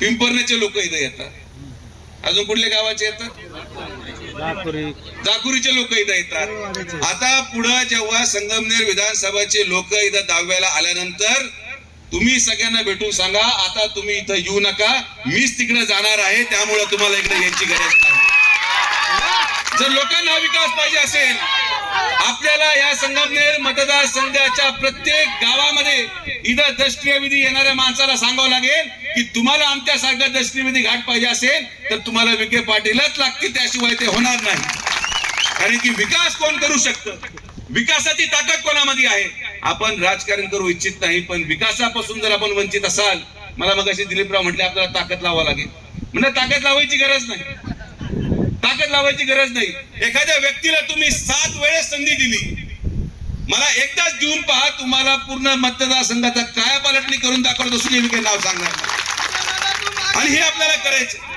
पिंपरण्याचे लोक इथं येतात. अजून कुठल्या गावाचे येतात? जाकुरीचे लोक इथं येतात. आता पुढं जेव्हा संगमनेर विधानसभाचे लोक इथं दहाव्याला आल्यानंतर तुम्ही सगळ्यांना भेटून सांगा आता तुम्ही इथं येऊ नका. मीच तिकडे जाणार आहे त्यामुळे तुम्हाला इकडे यायची गरज नाही. जर लोकांना विकास पाहिजे असेल आपल्याला या संगमनेर मतदारसंघाच्या प्रत्येक गावामध्ये इथं दर्शनीय विधी येणाऱ्या माणसाला सांगावं लागेल की तुम्हाला आमच्यासारखं दर्शनीय विधी घाट पाहिजे असेल तर तुम्हाला विखे पाटीलच लागतील. त्याशिवाय ते होणार नाही. कारण की विकास कोण करू शकतं? विकासाची ताकद कोणामध्ये आहे? आपण राजकारण करू इच्छित नाही पण विकासापासून जर आपण वंचित असाल मला मग अशी दिलीपराव म्हटले आपल्याला ताकद लावा लागेल. म्हणजे ताकद लावायची गरज नाही. ताकद लावायची गरज नाही. एखाद्या व्यक्तीला तुम्ही सात वेळेस संधी दिली. मला एकदाच देऊन पहा तुम्हाला पूर्ण मतदारसंघाचा कायापालटणी करून दाखवतो सुनील विखे नाव सांगणार. आणि हे आपल्याला करायचं